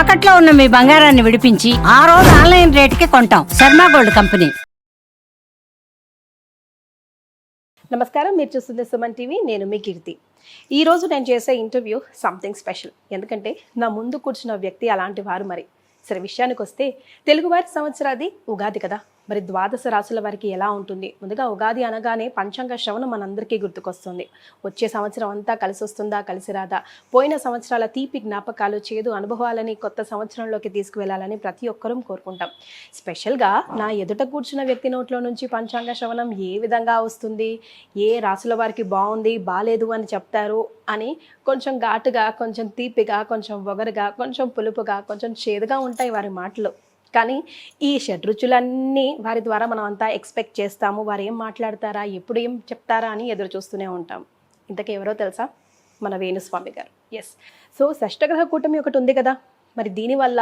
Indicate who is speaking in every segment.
Speaker 1: తాకట్లో ఉన్న మీ బంగారాన్ని విడిపించి ఆ రోజు ఆన్లైన్ రేటుకి కొంటాం. Sharma gold company.
Speaker 2: నమస్కారం మీరు చూస్తుంది సుమన్ టీవీ నేను మీ కీర్తి. ఈ రోజు నేను చేసే ఇంటర్వ్యూ సంథింగ్ స్పెషల్ ఎందుకంటే నా ముందు కూర్చున్న వ్యక్తి అలాంటి వారు మరి. సరే విషయానికి వస్తే తెలుగువారి సంవత్సరాది ఉగాది కదా. మరి ద్వాదశ రాశుల వారికి ఎలా ఉంటుంది? ముందుగా ఉగాది అనగానే పంచాంగ శ్రవణం మనందరికీ గుర్తుకొస్తుంది. వచ్చే సంవత్సరం అంతా కలిసి వస్తుందా కలిసి రాదా? పోయిన సంవత్సరాల తీపి జ్ఞాపకాలు చేదు అనుభవాలని కొత్త సంవత్సరంలోకి తీసుకువెళ్ళాలని ప్రతి ఒక్కరూ కోరుకుంటాం. స్పెషల్గా నా ఎదుట కూర్చున్న వ్యక్తి నోట్లో నుంచి పంచాంగ శ్రవణం ఏ విధంగా వస్తుంది? ఏ రాశుల వారికి బాగుంది బాలేదు అని చెప్తారు అని కొంచెం ఘాటుగా కొంచెం తీపిగా కొంచెం ఒగరుగా కొంచెం పులుపుగా కొంచెం చేదుగా ఉంటాయి వారి మాటలు. కానీ ఈ షడ్రుచులన్నీ వారి ద్వారా మనం అంతా ఎక్స్పెక్ట్ చేస్తాము. వారు ఏం మాట్లాడతారా? ఎప్పుడు ఏం చెప్తారా? అని ఎదురు చూస్తూనే ఉంటాం. ఇంతకీ ఎవరో తెలుసా? మన వేణుస్వామి గారు. ఎస్ సో షష్టగ్రహ కూటమి ఒకటి ఉంది కదా? మరి దీనివల్ల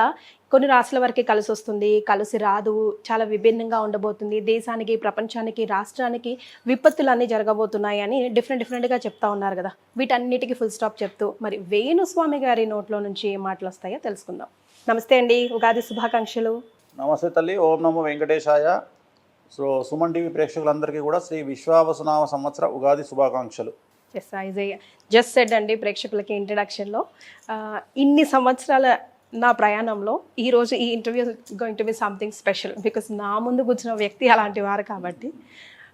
Speaker 2: కొన్ని రాష్ట్రాల వరకే కలిసి వస్తుంది కలిసి రాదు చాలా విభిన్నంగా ఉండబోతుంది. దేశానికి ప్రపంచానికి రాష్ట్రానికి విపత్తులు అన్నీ జరగబోతున్నాయి అని డిఫరెంట్ డిఫరెంట్గా చెప్తా ఉన్నారు కదా. వీటన్నిటికీ ఫుల్ స్టాప్ చెప్తూ మరి వేణుస్వామి గారి నోట్లో నుంచి ఏ మాటలు వస్తాయో తెలుసుకుందాం. నమస్తే అండి ఉగాది శుభాకాంక్షలు.
Speaker 3: నమస్తే తల్లి ఓం నమో వెంకటేశాయ. సో సుమన్ టీవీ ప్రేక్షకులందరికీ కూడా శ్రీ విశ్వావసునామ సంవత్సర ఉగాది శుభాకాంక్షలు.
Speaker 2: ఎస్ ఐజ్ జస్ట్ సెడ్ అండి ప్రేక్షకులకి ఇంట్రడక్షన్లో ఇన్ని సంవత్సరాల నా ప్రయాణంలో ఈరోజు ఈ interview going to be something special because నా ముందు కూర్చున్న వ్యక్తి అలాంటి వారు కాబట్టి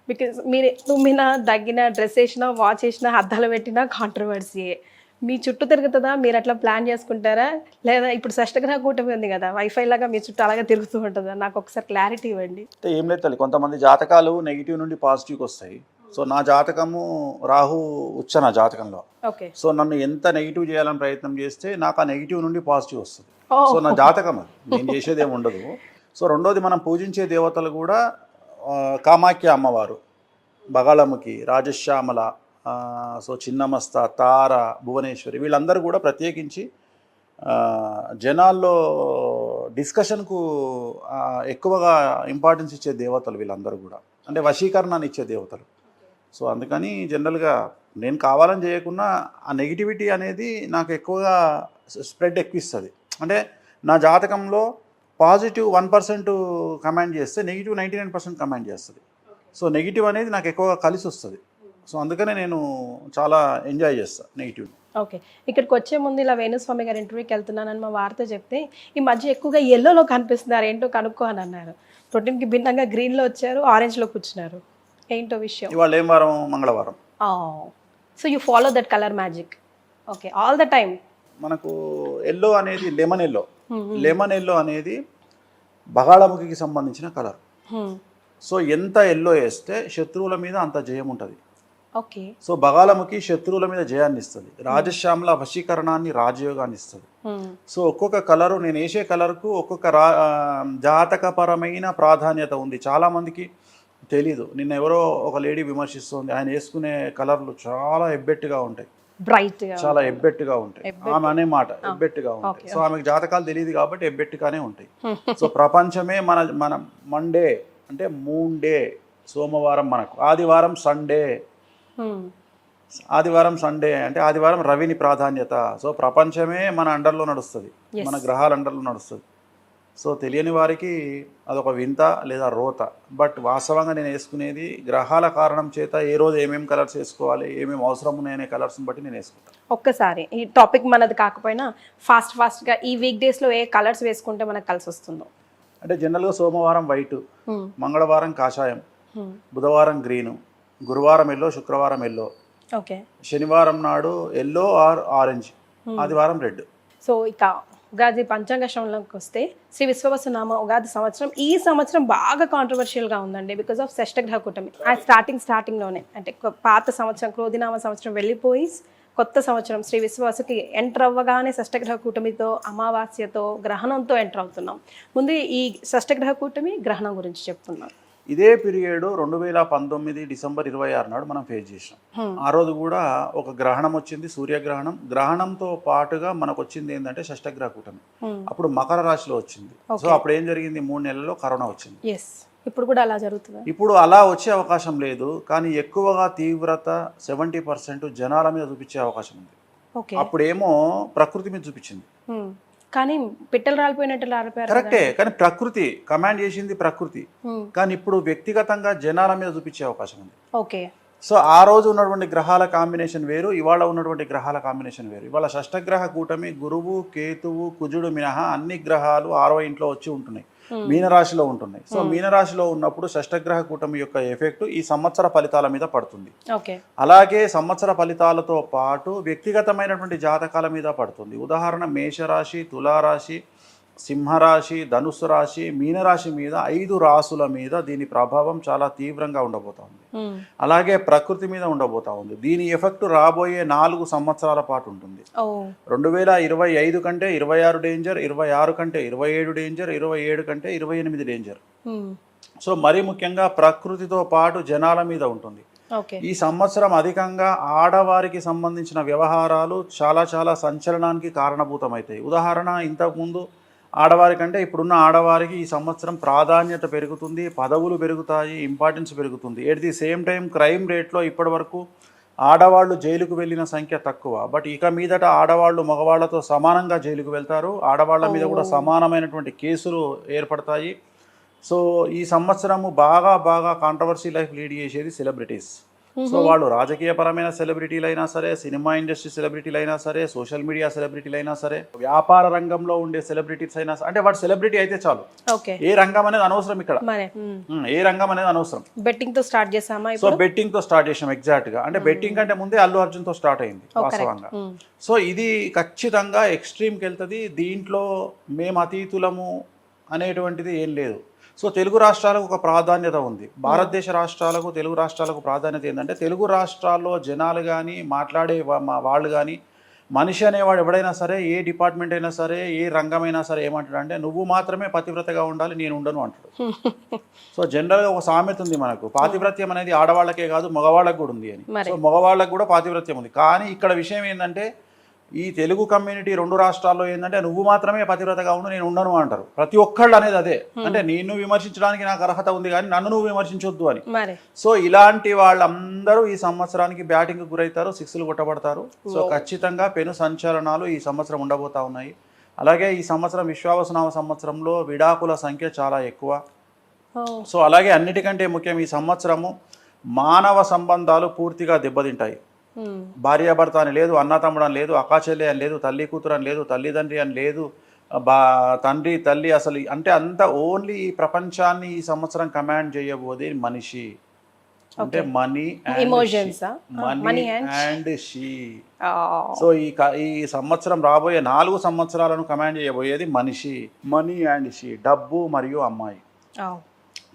Speaker 2: బికాస్ మీరు తుమ్మిన దగ్గిన డ్రెస్ వేసినా వాచ్ వేసినా అద్దాలు పెట్టినా కాంట్రవర్సీయే మీ చుట్టూ తిరుగుతుందా? మీరు అట్లా ప్లాన్ చేసుకుంటారా? లేదా ఇప్పుడు షష్టగ్రహ కూటమి ఉంది కదా వైఫై లాగా మీ చుట్టూ అలాగే తిరుగుతూ ఉంటుందా? నాకు ఒకసారి క్లారిటీ ఇవ్వండి.
Speaker 3: ఏం లేదు కొంతమంది జాతకాలు నెగిటివ్ నుండి పాజిటివ్కి వస్తాయి. సో నా జాతకము రాహు ఉచ్చ నా జాతకంలో.
Speaker 2: ఓకే.
Speaker 3: సో నన్ను ఎంత నెగిటివ్ చేయాలని ప్రయత్నం చేస్తే నాకు ఆ నెగిటివ్ నుండి పాజిటివ్ వస్తుంది. సో నా జాతకం అది. నేను చేసేది ఏమి ఉండదు. సో రెండోది మనం పూజించే దేవతలు కూడా కామాఖ్య అమ్మవారు బగాళముఖి రాజశ్యామల సో చిన్నమస్త తార భువనేశ్వరి వీళ్ళందరూ కూడా ప్రత్యేకించి జనాల్లో డిస్కషన్కు ఎక్కువగా ఇంపార్టెన్స్ ఇచ్చే దేవతలు వీళ్ళందరూ కూడా. అంటే వశీకరణాన్ని ఇచ్చే దేవతలు. సో అందుకని జనరల్గా నేను కావాలని చేయకుండా ఆ నెగిటివిటీ అనేది నాకు ఎక్కువగా స్ప్రెడ్ ఎక్కువిస్తుంది. అంటే నా జాతకంలో పాజిటివ్ వన్ పర్సెంట్ కమాండ్ చేస్తే negative ninety nine percent command చేస్తుంది. సో నెగిటివ్ అనేది నాకు ఎక్కువగా కలిసి వస్తుంది సో అందుకనే నేను చాలా ఎంజాయ్ చేస్తాను నెగిటివ్
Speaker 2: ఓకే. ఇక్కడికి వచ్చే ముందు ఇలా వేణుస్వామి గారి ఇంటర్వ్యూకి వెళ్తున్నానని మా వార్త చెప్తే ఈ మధ్య ఎక్కువగా ఎల్లోలో కనిపిస్తున్నారు ఏంటో కనుక్కో అని అన్నారు. ప్రోటీన్కి భిన్నంగా గ్రీన్లో వచ్చారు ఆరెంజ్లో కూర్చున్నారు. ఏంటో విషయం?
Speaker 3: ఇవాళ ఏం వారం? మంగళవారం.
Speaker 2: So you follow that colour magic. Okay all the time.
Speaker 3: మనకు ఎల్లో అనేది లెమన్ ఎల్లో. లెమన్ ఎల్లో అనేది బగాళముఖికి సంబంధించిన కలర్. సో ఎంత ఎల్లో వేస్తే శత్రువుల మీద అంత జయం ఉంటుంది.
Speaker 2: ఓకే.
Speaker 3: సో బగాళముఖి శత్రువుల మీద జయాన్ని ఇస్తుంది. రాజశ్యామల వశీకరణాన్ని రాజయోగాన్ని ఇస్తుంది. సో ఒక్కొక్క కలరు నేను వేసే కలర్కు ఒక్కొక్క రా జాతకపరమైన ప్రాధాన్యత ఉంది. చాలామందికి తెలీదు. నిన్న ఎవరో ఒక లేడీ విమర్శిస్తుంది. ఆయన వేసుకునే కలర్లు చాలా ఎబ్బెట్టుగా ఉంటాయి.
Speaker 2: బ్రైట్గా
Speaker 3: చాలా ఎబ్బెట్టుగా ఉంటాయి. ఆమె అనే మాట ఎబ్బెట్టుగా ఉంటాయి. సో ఆమెకు జాతకాలు తెలియదు కాబట్టి ఎబ్బెట్టుగానే ఉంటాయి. సో ప్రపంచమే మన మన మండే అంటే మూన్ డే సోమవారం మనకు. ఆదివారం సండే ఆదివారం సండే అంటే ఆదివారం రవిని ప్రాధాన్యత. సో ప్రపంచమే మన అండర్లో నడుస్తుంది. మన గ్రహాల అండర్లో నడుస్తుంది. సో తెలియని వారికి అదొక వింత లేదా రోత. బట్ వాస్తవంగా నేను వేసుకునేది గ్రహాల కారణం చేత ఏ రోజు ఏమేమి కలర్స్ వేసుకోవాలి ఏమేమి అవసరం ఉన్నాయనే కలర్స్ని బట్టి నేను వేసుకుంటాను
Speaker 2: ఒక్కసారి ఈ టాపిక్ మనది కాకపోయినా ఫాస్ట్ ఫాస్ట్గా ఈ వీక్ డేస్లో ఏ కలర్స్ వేసుకుంటే మనకు కలిసి వస్తుందో.
Speaker 3: అంటే జనరల్గా సోమవారం వైట్ మంగళవారం కాషాయం బుధవారం గ్రీను గురువారం ఎల్లో శుక్రవారం ఎల్లో.
Speaker 2: ఓకే.
Speaker 3: శనివారం నాడు ఎల్లో ఆర్ ఆరెంజ్ ఆదివారం రెడ్.
Speaker 2: సో ఇక ఉగాది పంచాంగ శ్రవణంలోకి వస్తే శ్రీ విశ్వవసనామ ఉగాది సంవత్సరం ఈ సంవత్సరం బాగా కాంట్రవర్షియల్గా ఉందండి బికాస్ ఆఫ్ షష్టగ్రహ కూటమి. ఆ స్టార్టింగ్ స్టార్టింగ్లోనే అంటే కొ- పాత సంవత్సరం క్రోధినామ సంవత్సరం వెళ్ళిపోయి కొత్త సంవత్సరం శ్రీ విశ్వాసకి ఎంటర్ అవ్వగానే షష్టగ్రహ కూటమితో అమావాస్యతో గ్రహణంతో ఎంటర్ అవుతున్నాం. ముందు ఈ షష్టగ్రహ కూటమి గ్రహణం గురించి చెప్తున్నాం.
Speaker 3: ఇదే పీరియడ్ రెండు వేల పంతొమ్మిది డిసెంబర్ ఇరవై ఆరు నాడు మనం ఫేస్ చేసాం ఆ రోజు కూడా ఒక గ్రహణం వచ్చింది సూర్యగ్రహణం. గ్రహణంతో పాటుగా మనకు వచ్చింది ఏంటంటే షష్టగ్రహ కూటమి. అప్పుడు మకర రాశిలో వచ్చింది. సో అప్పుడు ఏం జరిగింది? మూడు నెలల్లో కరోనా వచ్చింది.
Speaker 2: ఇప్పుడు కూడా అలా జరుగుతుంది?
Speaker 3: ఇప్పుడు అలా వచ్చే అవకాశం లేదు. కానీ ఎక్కువగా తీవ్రత సెవెంటీ పర్సెంట్ జనాల మీద చూపించే అవకాశం ఉంది. అప్పుడేమో ప్రకృతి మీద చూపించింది.
Speaker 2: కానీ పిట్టలు రాలిపోయినట్టు రాలిపోయారు.
Speaker 3: కరెక్టే కానీ ప్రకృతి కమాండ్ చేసింది ప్రకృతి. కానీ ఇప్పుడు వ్యక్తిగతంగా జనాల మీద చూపించే అవకాశం ఉంది.
Speaker 2: ఓకే.
Speaker 3: సో ఆ రోజు ఉన్నటువంటి గ్రహాల కాంబినేషన్ వేరు ఇవాళ ఉన్నటువంటి గ్రహాల కాంబినేషన్ వేరు. ఇవాళ షష్టగ్రహ కూటమి గురువు కేతువు కుజుడు మినహా అన్ని గ్రహాలు ఆరో ఇంట్లో వచ్చి ఉంటున్నాయి. మీనరాశిలో ఉంటున్నాయి. సో మీనరాశిలో ఉన్నప్పుడు షష్టగ్రహ కూటమి యొక్క ఎఫెక్ట్ ఈ సంవత్సర ఫలితాల మీద పడుతుంది. అలాగే సంవత్సర ఫలితాలతో పాటు వ్యక్తిగతమైనటువంటి జాతకాల మీద పడుతుంది. ఉదాహరణ మేషరాశి తులారాశి సింహరాశి ధనుస్సు రాశి మీనరాశి మీద ఐదు రాసుల మీద దీని ప్రభావం చాలా తీవ్రంగా ఉండబోతోంది
Speaker 2: ఉమ్,
Speaker 3: అలాగే ప్రకృతి మీద ఉండబోతా ఉంది. దీని ఎఫెక్ట్ రాబోయే నాలుగు సంవత్సరాల పాటు ఉంటుంది. రెండు వేల ఇరవై ఐదు కంటే ఇరవై ఆరు డేంజర్ ఇరవై ఆరు కంటే ఇరవై ఏడు డేంజర్ ఇరవై ఏడు కంటే ఇరవై ఎనిమిది డేంజర్. సో మరీ ముఖ్యంగా ప్రకృతితో పాటు జనాల మీద ఉంటుంది. ఈ సంవత్సరం అధికంగా ఆడవారికి సంబంధించిన వ్యవహారాలు చాలా చాలా సంచలనానికి కారణభూతమవుతాయి ఉదాహరణ ఇంతకుముందు ఆడవారి కంటే ఇప్పుడున్న ఆడవారికి ఈ సంవత్సరం ప్రాధాన్యత పెరుగుతుంది పదవులు పెరుగుతాయి ఇంపార్టెన్స్ పెరుగుతుంది. At the same time crime రేట్లో ఇప్పటి వరకు ఆడవాళ్ళు జైలుకు వెళ్ళిన సంఖ్య తక్కువ. బట్ ఇక మీదట ఆడవాళ్ళు మగవాళ్ళతో సమానంగా జైలుకు వెళ్తారు. ఆడవాళ్ళ మీద కూడా సమానమైనటువంటి కేసులు ఏర్పడతాయి. సో ఈ సంవత్సరము బాగా బాగా కాంట్రవర్సీ లైఫ్ లీడ్ చేసేది సెలబ్రిటీస్ సో వాళ్ళు రాజకీయ పరమైన సెలబ్రిటీలు అయినా సరే సినిమా ఇండస్ట్రీ సెలబ్రిటీలు అయినా సరే సోషల్ మీడియా సెలబ్రిటీలు అయినా సరే వ్యాపార రంగంలో ఉండే సెలబ్రిటీస్ అయినా అంటే వాడు సెలబ్రిటీ అయితే చాలు. ఏ రంగం అనేది అనవసరం ఇక్కడ. ఏ రంగం అనేది అనవసరం.
Speaker 2: బెట్టింగ్తో స్టార్ట్ చేసామా
Speaker 3: సో బెట్టింగ్తో స్టార్ట్ చేసాం ఎగ్జాక్ట్గా అంటే బెట్టింగ్ కంటే ముందే అల్లు అర్జున్తో స్టార్ట్ అయింది వాస్తవంగా. సో ఇది ఖచ్చితంగా ఎక్స్ట్రీమ్కి వెళ్తుంది దీంట్లో మేము అతీతులము అనేటువంటిది ఏం లేదు. సో తెలుగు రాష్ట్రాలకు ఒక ప్రాధాన్యత ఉంది. భారతదేశ రాష్ట్రాలకు తెలుగు రాష్ట్రాలకు ప్రాధాన్యత ఏంటంటే తెలుగు రాష్ట్రాల్లో జనాలు కానీ మాట్లాడే వాళ్ళు కానీ మనిషి అనేవాడు ఎవడైనా సరే ఏ డిపార్ట్మెంట్ అయినా సరే ఏ రంగమైనా సరే ఏమంటాడు అంటే నువ్వు మాత్రమే పతివ్రతగా ఉండాలి నేను ఉండను అంటాడు. సో జనరల్గా ఒక సామెత ఉంది మనకు. పాతివ్రత్యం అనేది ఆడవాళ్ళకే కాదు మగవాళ్ళకి కూడా ఉంది అని. సో మగవాళ్ళకి కూడా పాతివ్రత్యం ఉంది. కానీ ఇక్కడ విషయం ఏంటంటే ఈ తెలుగు కమ్యూనిటీ రెండు రాష్ట్రాల్లో ఏంటంటే నువ్వు మాత్రమే పతివ్రతగా ఉండు నేను ఉండను అంటారు. ప్రతి ఒక్కళ్ళు అనేది అదే. అంటే నిన్ను విమర్శించడానికి నాకు అర్హత ఉంది కానీ నన్ను నువ్వు విమర్శించొద్దు అని. సో ఇలాంటి వాళ్ళందరూ ఈ సంవత్సరానికి బ్యాటింగ్ గురవుతారు సిక్స్లు కొట్టబడతారు. సో ఖచ్చితంగా పెను సంచలనాలు ఈ సంవత్సరం ఉండబోతా ఉన్నాయి. అలాగే ఈ సంవత్సరం విశ్వావసనామ సంవత్సరంలో విడాకుల సంఖ్య చాలా ఎక్కువ.
Speaker 2: ఓ
Speaker 3: సో అలాగే అన్నిటికంటే ముఖ్యం ఈ సంవత్సరము మానవ సంబంధాలు పూర్తిగా దెబ్బతింటాయి. భార్యాభర్త అని లేదు అన్న తమ్ముడు అని లేదు అక్కాచెల్లి అని లేదు తల్లి కూతురు అని లేదు తల్లిదండ్రి అని లేదు. బా తండ్రి తల్లి అసలు అంటే అంత ఓన్లీ ఈ ప్రపంచాన్ని ఈ సంవత్సరం కమాండ్ చేయబోదే మనిషి. అంటే మనీ
Speaker 2: ఆ?
Speaker 3: Money
Speaker 2: and
Speaker 3: and she so ఈ క- ఈ సంవత్సరం రాబోయే నాలుగు సంవత్సరాలను కమాండ్ చేయబోయేది మనిషి. మనీ అండ్ షీ డబ్బు మరియు అమ్మాయి.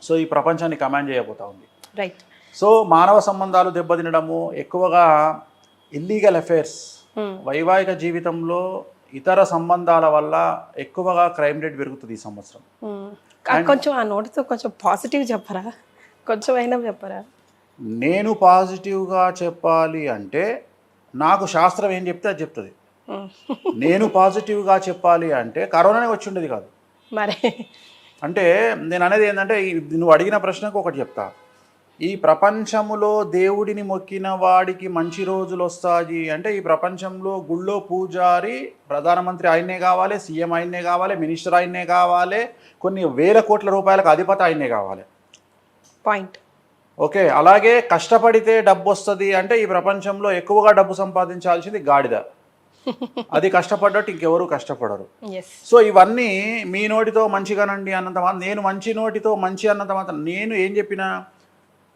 Speaker 3: సో ఈ ప్రపంచాన్ని కమాండ్ చేయబోతా ఉంది.
Speaker 2: రైట్
Speaker 3: సో మానవ సంబంధాలు దెబ్బతినడము ఎక్కువగా ఇల్లీగల్ అఫైర్స్
Speaker 2: Hmm.
Speaker 3: వైవాహిక జీవితంలో ఇతర సంబంధాల వల్ల ఎక్కువగా క్రైమ్ రేట్ పెరుగుతుంది ఈ సంవత్సరం.
Speaker 2: ఆ, కొంచెం ఆ నోటితో కొంచెం పాజిటివ్ చెప్పరా? కొంచెం అయినా చెప్పరా?
Speaker 3: నేను పాజిటివ్గా చెప్పాలి అంటే నాకు శాస్త్రం ఏం చెప్తే అది చెప్తుంది.
Speaker 2: ఉమ్.
Speaker 3: నేను పాజిటివ్గా చెప్పాలి అంటే కరోనానే వచ్చి ఉండేది కాదు.
Speaker 2: మరి.
Speaker 3: అంటే నేను అనేది ఏంటంటే నువ్వు అడిగిన ప్రశ్నకు ఒకటి చెప్తా. ఈ ప్రపంచములో దేవుడిని మొక్కిన వాడికి మంచి రోజులు వస్తాయి అంటే ఈ ప్రపంచంలో గుళ్ళో పూజారి ప్రధానమంత్రి ఆయన్నే కావాలి సీఎం ఆయన్నే కావాలి మినిస్టర్ ఆయన్నే కావాలి కొన్ని వేల కోట్ల రూపాయలకు అధిపతి ఆయన్నే కావాలి.
Speaker 2: పాయింట్
Speaker 3: ఓకే అలాగే కష్టపడితే డబ్బు వస్తుంది అంటే ఈ ప్రపంచంలో ఎక్కువగా డబ్బు సంపాదించాల్సింది గాడిద. అది కష్టపడ్డట్టు ఇంకెవరు కష్టపడరు. సో ఇవన్నీ మీ నోటితో మంచిగానండి అన్నంత నేను మంచి నోటితో మంచి అన్నంత మాత్రం నేను ఏం చెప్పినా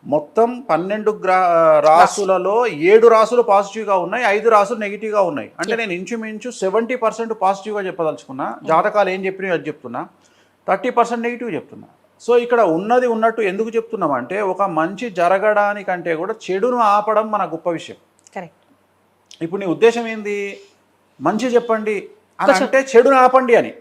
Speaker 3: మొత్తం పన్నెండు గ్రా రాసులలో ఏడు రాసులు పాజిటివ్గా ఉన్నాయి ఐదు రాసులు నెగిటివ్గా ఉన్నాయి. అంటే నేను ఇంచుమించు సెవెంటీ పర్సెంట్ పాజిటివ్గా చెప్పదలుచుకున్నా. జాతకాలు ఏం చెప్పినా అది చెప్తున్నా. థర్టీ పర్సెంట్ నెగిటివ్ చెప్తున్నా. సో ఇక్కడ ఉన్నది ఉన్నట్టు ఎందుకు చెప్తున్నామంటే ఒక మంచి జరగడానికంటే కూడా చెడును ఆపడం మన గొప్ప విషయం. ఇప్పుడు నీ ఉద్దేశం ఏంది? మంచి చెప్పండి. అని అంటే చెడును ఆపండి అని.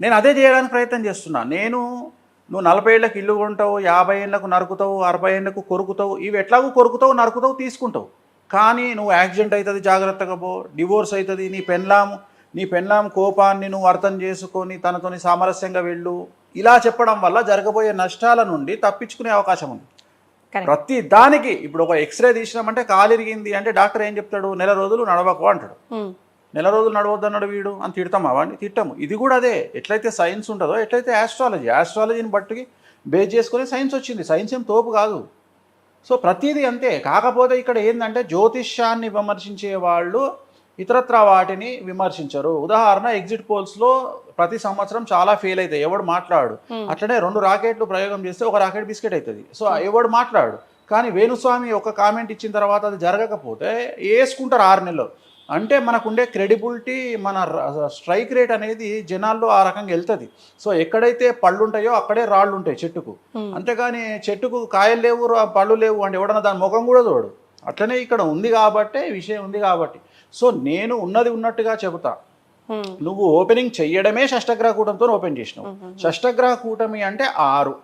Speaker 3: నేను అదే చేయడానికి ప్రయత్నం చేస్తున్నా. నేను నువ్వు నలభై ఏళ్ళకి ఇల్లు కొంటావు యాభై ఏళ్ళకు నరుకుతావు అరవై ఏళ్ళకు కొరుకుతావు ఇవి ఎట్లాగూ కొరుకుతావు నరుకుతావు తీసుకుంటావు. కానీ నువ్వు యాక్సిడెంట్ అవుతుంది జాగ్రత్తగా పో డివోర్స్ అవుతుంది నీ పెన్లాము నీ పెన్లాం కోపాన్ని నువ్వు అర్థం చేసుకొని తనతోని సామరస్యంగా వెళ్ళు. ఇలా చెప్పడం వల్ల జరగబోయే నష్టాల నుండి తప్పించుకునే అవకాశం ఉంది. ప్రతి దానికి ఇప్పుడు ఒక ఎక్స్రే తీసినామంటే కాలు ఇరిగింది అంటే డాక్టర్ ఏం చెప్తాడు? నెల రోజులు నడవకు అంటాడు. నెల రోజులు నడవద్దన్నాడు వీడు అని తిడతామా వాడిని? తిట్టము. ఇది కూడా అదే. ఎట్లయితే సైన్స్ ఉంటుందో ఎట్లయితే ఆస్ట్రాలజీ ఆస్ట్రాలజీని బట్టి బేస్ చేసుకొని సైన్స్ వచ్చింది. సైన్స్ ఏం తోపు కాదు. సో ప్రతిదీ అంతే. కాకపోతే ఇక్కడ ఏంటంటే జ్యోతిష్యాన్ని విమర్శించే వాళ్ళు ఇతరత్ర వాటిని విమర్శించరు. ఉదాహరణ ఎగ్జిట్ పోల్స్లో ప్రతి సంవత్సరం చాలా ఫెయిల్ అవుతాయి. ఎవడు మాట్లాడు? అట్లనే రెండు రాకెట్లు ప్రయోగం చేస్తే ఒక రాకెట్ బిస్కెట్ అవుతుంది. సో ఎవడు మాట్లాడు? కానీ వేణుస్వామి ఒక కామెంట్ ఇచ్చిన తర్వాత అది జరగకపోతే వేసుకుంటారు ఆరు నెలలు. అంటే మనకుండే క్రెడిబిలిటీ మన స్ట్రైక్ రేట్ అనేది జనాల్లో ఆ రకంగా వెళ్తుంది. సో ఎక్కడైతే పళ్ళు ఉంటాయో అక్కడే రాళ్ళు ఉంటాయి చెట్టుకు అంతేగాని చెట్టుకు కాయలు లేవు పళ్ళు లేవు అంటే ఎవడన్నా దాని ముఖం కూడా చూడు అట్లనే ఇక్కడ ఉంది కాబట్టే విషయం ఉంది కాబట్టి. సో నేను ఉన్నది ఉన్నట్టుగా చెబుతా. నువ్వు ఓపెనింగ్ చెయ్యడమే షష్టగ్రహ కూటంతో ఓపెన్ చేసినావు. షష్టగ్రహ కూటమి అంటే ఆరు.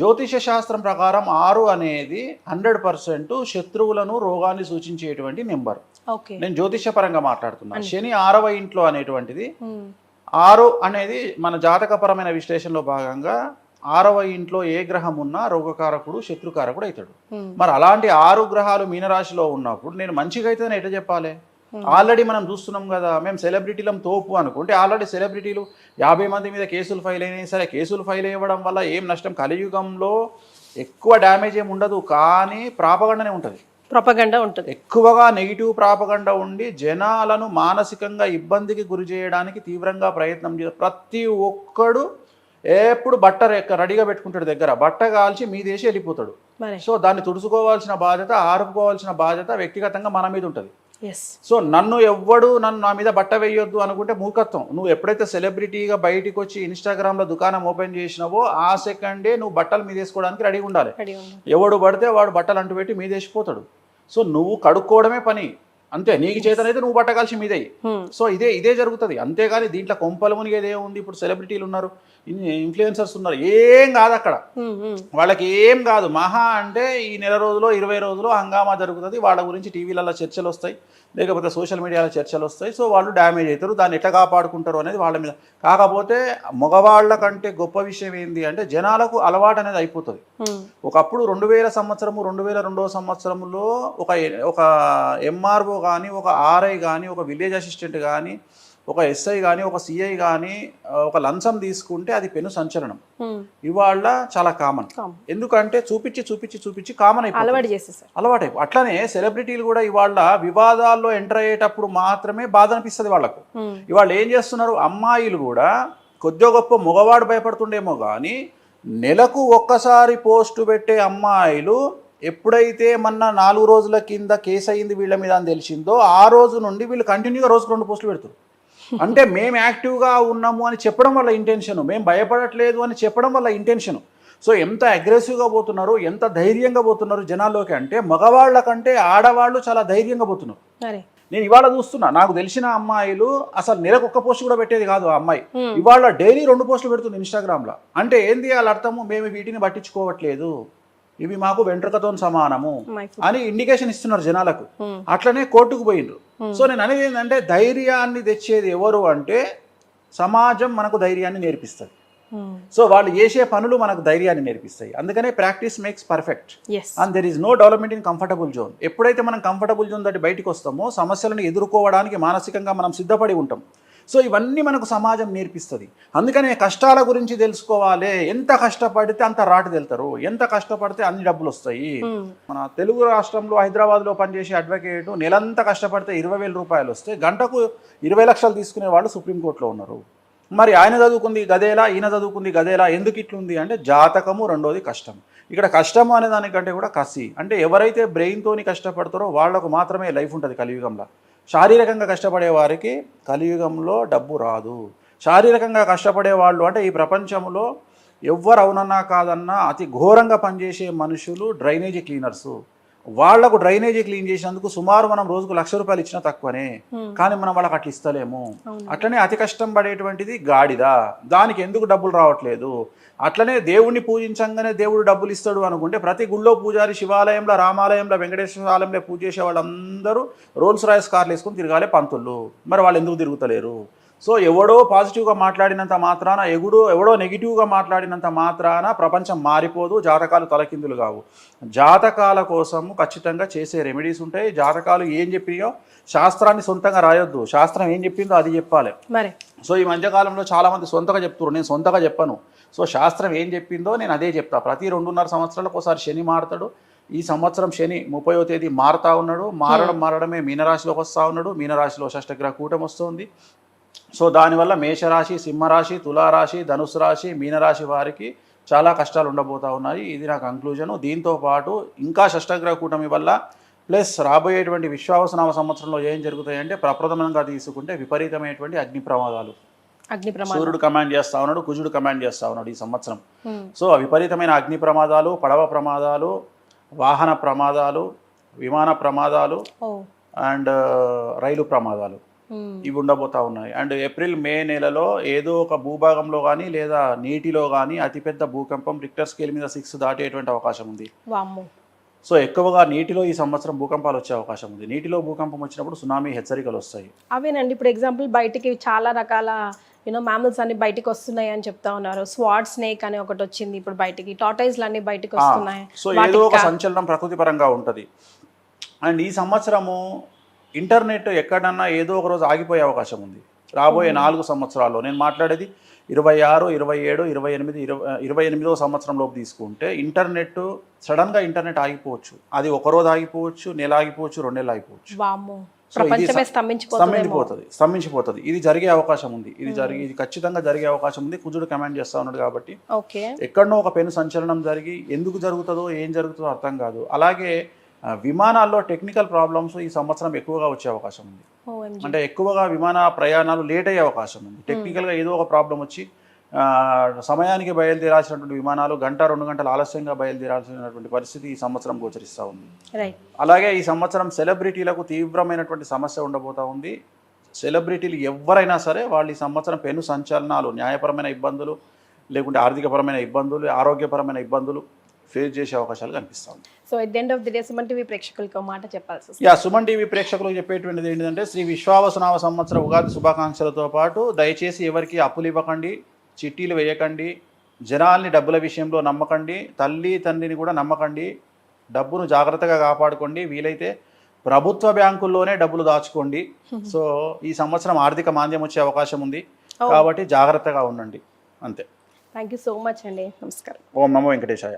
Speaker 3: జ్యోతిష శాస్త్రం ప్రకారం ఆరు అనేది హండ్రెడ్ పర్సెంట్ శత్రువులను రోగాన్ని సూచించేటువంటి నెంబర్. నేను జ్యోతిష పరంగా మాట్లాడుతున్నా. శని ఆరవ ఇంట్లో అనేటువంటిది.
Speaker 2: ఉమ్,
Speaker 3: ఆరు అనేది మన జాతకపరమైన విశ్లేషణలో భాగంగా ఆరవ ఇంట్లో ఏ గ్రహం ఉన్నా రోగకారకుడు శత్రుకారకుడు అవుతాడు.
Speaker 2: ఉమ్,
Speaker 3: మరి అలాంటి ఆరు గ్రహాలు మీనరాశిలో ఉన్నప్పుడు నేను మంచిగా అయితే ఎట్లా చెప్పాలి? ఆల్రెడీ మనం చూస్తున్నాం కదా మేము సెలబ్రిటీలం తోపు అనుకుంటే ఆల్రెడీ సెలబ్రిటీలు యాభై మంది మీద కేసులు ఫైల్ అయినాయి సరే కేసులు ఫైల్ అవ్వడం వల్ల ఏం నష్టం? కలియుగంలో ఎక్కువ డ్యామేజ్ ఏమి ఉండదు కానీ ప్రాపగండనే ఉంటుంది.
Speaker 2: ప్రొపగండా ఉంటుంది.
Speaker 3: ఎక్కువగా నెగిటివ్ ప్రాపగండ ఉండి జనాలను మానసికంగా ఇబ్బందికి గురి చేయడానికి తీవ్రంగా ప్రయత్నం చే ప్రతి ఒక్కడు ఎప్పుడు బట్ట రెడీగా పెట్టుకుంటాడు దగ్గర. బట్ట కాల్చి మీ దేశం వెళ్ళిపోతాడు. సో దాన్ని తుడుచుకోవాల్సిన బాధ్యత ఆరుపుకోవాల్సిన బాధ్యత వ్యక్తిగతంగా మన మీద ఉంటుంది. సో నన్ను ఎవ్వడు నన్ను నా మీద బట్ట వేయొద్దు అనుకుంటే మూర్ఖత్వం. నువ్వు ఎప్పుడైతే సెలబ్రిటీగా బయటికి వచ్చి ఇన్స్టాగ్రామ్లో దుకాణం ఓపెన్ చేసినావో ఆ సెకండే నువ్వు బట్టలు మీద వేసుకోవడానికి రెడీగా ఉండాలి. ఎవడు పడితే వాడు బట్టలు అంటు పెట్టి మీద వేసిపోతాడు. సో నువ్వు కడుక్కోవడమే పని. అంతే నీకు చేతనైతే నువ్వు బట్ట కలిసి మీదయ్యి
Speaker 2: Hmm.
Speaker 3: సో ఇదే ఇదే జరుగుతుంది. అంతేగాని దీంట్లో కొంపలు మునిగేది ఏముంది? ఇప్పుడు సెలబ్రిటీలు ఉన్నారు ఇన్ఫ్లుయెన్సర్స్ ఉన్నారు ఏం కాదు అక్కడ. వాళ్ళకి ఏం కాదు. మహా అంటే ఈ నెల రోజులో ఇరవై రోజులు హంగామా జరుగుతుంది. వాళ్ళ గురించి టీవీలలో చర్చలు వస్తాయి. లేకపోతే సోషల్ మీడియాలో చర్చలు వస్తాయి. సో వాళ్ళు డ్యామేజ్ అవుతారు. దాన్ని ఎట్లా కాపాడుకుంటారు అనేది వాళ్ళ మీద. కాకపోతే మగవాళ్ళ కంటే గొప్ప విషయం ఏంది అంటే జనాలకు అలవాటు అనేది అయిపోతుంది. ఒకప్పుడు రెండు వేల సంవత్సరము రెండు వేల రెండవ సంవత్సరంలో ఒక ఒక ఎంఆర్ఓ కానీ ఒక ఆర్ఐ కానీ ఒక విలేజ్ అసిస్టెంట్ కానీ ఒక ఎస్ఐ కానీ ఒక సిఐ కానీ ఒక లంచం తీసుకుంటే అది పెను సంచలనం. ఇవాళ చాలా కామన్. ఎందుకంటే చూపించి చూపించి చూపించి కామన్ అయిపోయింది
Speaker 2: అలవాటు చేసేసారు.
Speaker 3: అలవాటు అట్లనే సెలబ్రిటీలు కూడా ఇవాళ వివాదాల్లో ఎంటర్ అయ్యేటప్పుడు మాత్రమే బాధ అనిపిస్తుంది వాళ్ళకు. ఇవాళ ఏం చేస్తున్నారు? అమ్మాయిలు కూడా కొద్దిగా గొప్ప మగవాడు భయపడుతుండేమో కానీ నెలకు ఒక్కసారి పోస్టు పెట్టే అమ్మాయిలు ఎప్పుడైతే మొన్న నాలుగు రోజుల కింద కేసు అయింది వీళ్ళ మీద అని తెలిసిందో ఆ రోజు నుండి వీళ్ళు కంటిన్యూగా రోజుకు రెండు పోస్టులు పెడుతున్నారు అంటే మేము యాక్టివ్గా ఉన్నాము అని చెప్పడం వల్ల ఇంటెన్షన్ మేము భయపడట్లేదు అని చెప్పడం వల్ల ఇంటెన్షన్ సో ఎంత అగ్రెసివ్గా పోతున్నారు ఎంత ధైర్యంగా పోతున్నారు జనాల్లోకి అంటే మగవాళ్ళ కంటే ఆడవాళ్ళు చాలా ధైర్యంగా పోతున్నారు. నేను ఇవాళ చూస్తున్నా నాకు తెలిసిన అమ్మాయిలు అసలు నెలకు ఒక్క పోస్ట్ కూడా పెట్టేది కాదు ఆ అమ్మాయి. ఇవాళ డైలీ రెండు పోస్టులు పెడుతుంది ఇన్స్టాగ్రామ్లో అంటే ఏంది వాళ్ళ అర్థము? మేము వీటిని పట్టించుకోవట్లేదు. ఇవి మాకు వెంట్రుకతో సమానము అని ఇండికేషన్ ఇస్తున్నారు జనాలకు.
Speaker 2: Hmm.
Speaker 3: అట్లనే కోర్టుకు పోయిండ్రు. సో నేను అనేది ఏంటంటే ధైర్యాన్ని తెచ్చేది ఎవరు అంటే సమాజం మనకు ధైర్యాన్ని నేర్పిస్తుంది. సో వాళ్ళు చేసే పనులు మనకు ధైర్యాన్ని నేర్పిస్తాయి. అందుకనే practice makes perfect and there is no development in comfortable zone ఎప్పుడైతే మనం కంఫర్టబుల్ జోన్ దాటి బయటకు వస్తామో సమస్యలను ఎదుర్కోవడానికి మానసికంగా మనం సిద్ధపడి ఉంటాం. సో ఇవన్నీ మనకు సమాజం నేర్పిస్తుంది. అందుకనే కష్టాల గురించి తెలుసుకోవాలి. ఎంత కష్టపడితే అంత రాటు వెళ్తారు ఎంత కష్టపడితే అన్ని డబ్బులు వస్తాయి మన తెలుగు రాష్ట్రంలో హైదరాబాద్లో పనిచేసే అడ్వకేట్ నెలంతా కష్టపడితే ఇరవై వేల రూపాయలు వస్తే గంటకు ఇరవై లక్షలు తీసుకునే వాళ్ళు సుప్రీంకోర్టులో ఉన్నారు. మరి ఆయన చదువుకుంది గదేలా ఈయన చదువుకుంది గదేలా ఎందుకు ఇట్లుంది అంటే జాతకము రెండోది కష్టం. ఇక్కడ కష్టము అనే దానికంటే కూడా కసి. అంటే ఎవరైతే బ్రెయిన్తోని కష్టపడతారో వాళ్ళకు మాత్రమే లైఫ్ ఉంటుంది కలియుగంలో. శారీరకంగా కష్టపడే వారికి కలియుగంలో డబ్బు రాదు. శారీరకంగా కష్టపడే వాళ్ళు అంటే ఈ ప్రపంచంలో ఎవ్వరు అవునన్నా కాదన్నా అతి ఘోరంగా పనిచేసే మనుషులు డ్రైనేజీ క్లీనర్సు. వాళ్ళకు డ్రైనేజీ క్లీన్ చేసినందుకు సుమారు మనం రోజుకు లక్ష రూపాయలు ఇచ్చినా తక్కువనే. కానీ మనం వాళ్ళకి అట్లా ఇస్తలేము. అట్లనే అతి కష్టం పడేటువంటిది గాడిద. దానికి ఎందుకు డబ్బులు రావట్లేదు? అట్లనే దేవుణ్ణి పూజించంగానే దేవుడు డబ్బులు ఇస్తాడు అనుకుంటే ప్రతి గుళ్ళో పూజారి శివాలయంలో రామాలయంలో వెంకటేశ్వర ఆలయంలో పూజ చేసే వాళ్ళందరూ రోల్స్ రాయస్ కార్లు వేసుకొని తిరగాలి పంతులు. మరి వాళ్ళు ఎందుకు తిరుగుతలేరు? సో ఎవడో పాజిటివ్గా మాట్లాడినంత మాత్రాన ఎగుడు ఎవడో నెగిటివ్గా మాట్లాడినంత మాత్రాన ప్రపంచం మారిపోదు జాతకాలు తలకిందులు కావు. జాతకాల కోసము ఖచ్చితంగా చేసే రెమెడీస్ ఉంటాయి. జాతకాలు ఏం చెప్పినాయో శాస్త్రాన్ని సొంతంగా రాయొద్దు. శాస్త్రం ఏం చెప్పిందో అది చెప్పాలి.
Speaker 2: మరి?
Speaker 3: సో ఈ మధ్యకాలంలో చాలామంది సొంతగా చెప్తున్నారు. నేను సొంతగా చెప్పను. సో శాస్త్రం ఏం చెప్పిందో నేను అదే చెప్తా. ప్రతి రెండున్నర సంవత్సరాలకు ఒకసారి శని మారుతాడు. ఈ సంవత్సరం శని ముప్పయో తేదీ మారుతా ఉన్నాడు. మారడం మారడమే మీనరాశిలోకి వస్తూ ఉన్నాడు. మీనరాశిలో షష్టగ్రహ కూటం వస్తుంది. సో దానివల్ల మేషరాశి సింహరాశి తులారాశి ధనుసు రాశి మీనరాశి వారికి చాలా కష్టాలు ఉండబోతా ఉన్నాయి. ఇది నా కంక్లూజను దీంతో పాటు ఇంకా షష్టగ్రహ కూటమి వల్ల ప్లస్ రాబోయేటువంటి విశ్వావసనామ సంవత్సరంలో ఏం జరుగుతాయంటే ప్రప్రథమంగా తీసుకుంటే విపరీతమైనటువంటి అగ్ని ప్రమాదాలు.
Speaker 2: అగ్ని ప్రమాదం.
Speaker 3: సూర్యుడు కమాండ్ చేస్తా ఉన్నాడు కుజుడు కమాండ్ చేస్తా ఉన్నాడు ఈ సంవత్సరం. సో విపరీతమైన అగ్ని ప్రమాదాలు పడవ ప్రమాదాలు వాహన ప్రమాదాలు విమాన ప్రమాదాలు అండ్ రైలు ప్రమాదాలు. ఇవి ఉండబోతా ఉన్నాయి. అండ్ ఏప్రిల్ మే నెలలో ఏదో ఒక భూభాగంలో కానీ లేదా నీటిలో కానీ అతిపెద్ద భూకంపం రిక్టర్ స్కేల్ మీద సిక్స్ దాటేటువంటి అవకాశం ఉంది. సో ఎక్కువగా నీటిలో ఈ సంవత్సరం భూకంపాలు వచ్చే అవకాశం ఉంది. నీటిలో భూకంపం వచ్చినప్పుడు సునామీ హెచ్చరికలు వస్తాయి.
Speaker 2: అవేనండి. ఇప్పుడు ఎగ్జాంపుల్ బయటికి చాలా రకాల యూనో మ్యామల్స్ అన్ని బయటికి వస్తున్నాయి అని చెప్తా ఉన్నారు. స్వాడ్ స్నేక్ అని ఒకటి వచ్చింది ఇప్పుడు బయటికి. టాటైజ్లు అన్ని బయటికి వస్తున్నాయి.
Speaker 3: సో ఏదో ఒక సంచలనం ప్రకృతి పరంగా ఉంటుంది. అండ్ ఈ సంవత్సరము ఇంటర్నెట్ ఎక్కడన్నా ఏదో ఒక రోజు ఆగిపోయే అవకాశం ఉంది. రాబోయే నాలుగు సంవత్సరాల్లో నేను మాట్లాడేది ఇరవై ఆరు ఇరవై ఏడు ఇరవై ఎనిమిది ఇరవై ఇరవై ఎనిమిదో సంవత్సరంలోపు తీసుకుంటే ఇంటర్నెట్ సడన్గా ఇంటర్నెట్ ఆగిపోవచ్చు. అది ఒక రోజు ఆగిపోవచ్చు నెల ఆగిపోవచ్చు రెండు నెలలు ఆగిపోవచ్చు.
Speaker 2: స్తంభించిపోతుంది
Speaker 3: స్తంభించిపోతుంది. ఇది జరిగే అవకాశం ఉంది. ఇది జరిగి ఇది ఖచ్చితంగా జరిగే అవకాశం ఉంది. కుజుడు కమాండ్ చేస్తా ఉన్నాడు కాబట్టి ఎక్కడనో ఒక పెను సంచలనం జరిగి ఎందుకు జరుగుతుందో ఏం జరుగుతుందో అర్థం కాదు. అలాగే విమానాల్లో టెక్నికల్ ప్రాబ్లమ్స్ ఈ సంవత్సరం ఎక్కువగా వచ్చే అవకాశం ఉంది. అంటే ఎక్కువగా విమాన ప్రయాణాలు లేట్ అయ్యే అవకాశం ఉంది. టెక్నికల్గా ఏదో ఒక ప్రాబ్లం వచ్చి సమయానికి బయలుదేరాల్సినటువంటి విమానాలు గంట రెండు గంటలు ఆలస్యంగా బయలుదేరాల్సినటువంటి పరిస్థితి ఈ సంవత్సరం గోచరిస్తూ ఉంది. అలాగే ఈ సంవత్సరం సెలబ్రిటీలకు తీవ్రమైనటువంటి సమస్య ఉండబోతా ఉంది. సెలబ్రిటీలు ఎవరైనా సరే వాళ్ళు ఈ సంవత్సరం పెను సంచలనాలు న్యాయపరమైన ఇబ్బందులు లేకుంటే ఆర్థికపరమైన ఇబ్బందులు ఆరోగ్యపరమైన ఇబ్బందులు ఫేస్ చేసే అవకాశాలు కనిపిస్తూ ఉంది
Speaker 2: so at end of the day Suman TV ప్రేక్షకులకి మాట చెప్పాల్సి
Speaker 3: యా సుమన్ టీవీ ప్రేక్షకులకు చెప్పేటువంటిది ఏంటంటే శ్రీ విశ్వావసనామ సంవత్సర ఉగాది శుభాకాంక్షలతో పాటు దయచేసి ఎవరికి అప్పులు ఇవ్వకండి చిట్టీలు వేయకండి జనాల్ని డబ్బుల విషయంలో నమ్మకండి తల్లి తండ్రిని కూడా నమ్మకండి డబ్బును జాగ్రత్తగా కాపాడుకోండి వీలైతే ప్రభుత్వ బ్యాంకుల్లోనే డబ్బులు దాచుకోండి. సో ఈ సంవత్సరం ఆర్థిక మాంద్యం వచ్చే అవకాశం ఉంది. కాబట్టి జాగ్రత్తగా ఉండండి. అంతే.
Speaker 2: థ్యాంక్ యూ సో మచ్ అండి. నమస్కారం.
Speaker 3: ఓం నమో వెంకటేశాయ.